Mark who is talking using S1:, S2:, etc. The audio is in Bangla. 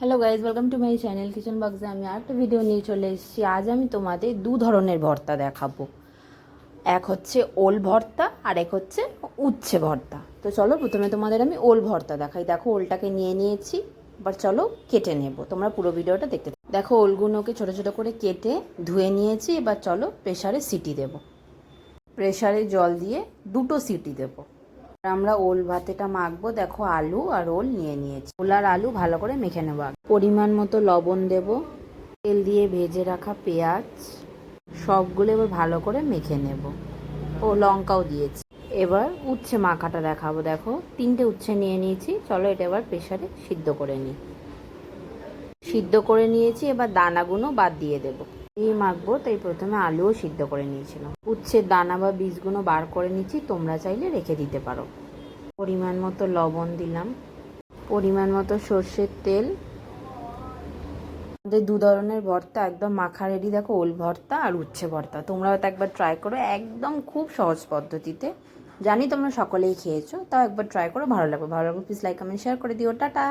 S1: Hello guys welcome to my channel kitchen বক্সে আমি আরেকটা ভিডিও নিয়ে চলে এসেছি। আজ আমি তোমাদের দু ধরনের ভর্তা দেখাবো। এক হচ্ছে ওল ভর্তা, আর এক হচ্ছে উচ্ছে ভর্তা। তো চলো প্রথমে তোমাদের আমি ওল ভর্তা দেখাই। দেখো, ওলটাকে নিয়ে নিয়েছি। এবার চলো কেটে নেব। তোমরা পুরো ভিডিওটা দেখতে দেখো, ওলগুলোকে ছোটো ছোটো করে কেটে ধুয়ে নিয়েছি। এবার চলো প্রেশারে সিটি দেব। প্রেশারে জল দিয়ে দুটো সিটি দেবো। আমরা ওল ভাতেটা মাখবো। দেখো আলু আর ওল নিয়ে নিয়েছি। ওল আর আলু ভালো করে মেখে নেব পরিমাণ মতো লবণ দেব। তেল দিয়ে ভেজে রাখা পেঁয়াজ, সবগুলো এবার ভালো করে মেখে নেব। ও লঙ্কাও দিয়েছি। এবার উচ্ছে মাখাটা দেখাবো। দেখো তিনটে উচ্ছে নিয়ে নিয়েছি। চলো এটা এবার প্রেশারে সিদ্ধ করে নিই। সিদ্ধ করে নিয়েছি। এবার দানাগুলো বাদ দিয়ে দেবো। এই মাখবো, তাই প্রথমে আলুও সিদ্ধ করে নিয়েছিলাম। উচ্ছের দানা বা বীজগুলো বার করে নিচ্ছি, তোমরা চাইলে রেখে দিতে পারো। পরিমাণ মতো লবণ দিলাম। পরিমাণ মতো সর্ষের তেল। আমাদের দু ধরনের ভর্তা, একদম মাখা রেডি। দেখো, ওল ভর্তা আর উচ্ছে ভর্তা। তোমরা হয়তো একবার ট্রাই করো, একদম খুব সহজ পদ্ধতিতে। জানি তোমরা সকলেই খেয়েছো, তাও একবার ট্রাই করো, ভালো লাগবে। ভালো লাগবে প্লিজ লাইক কমেন্ট শেয়ার করে দিও। টাটা!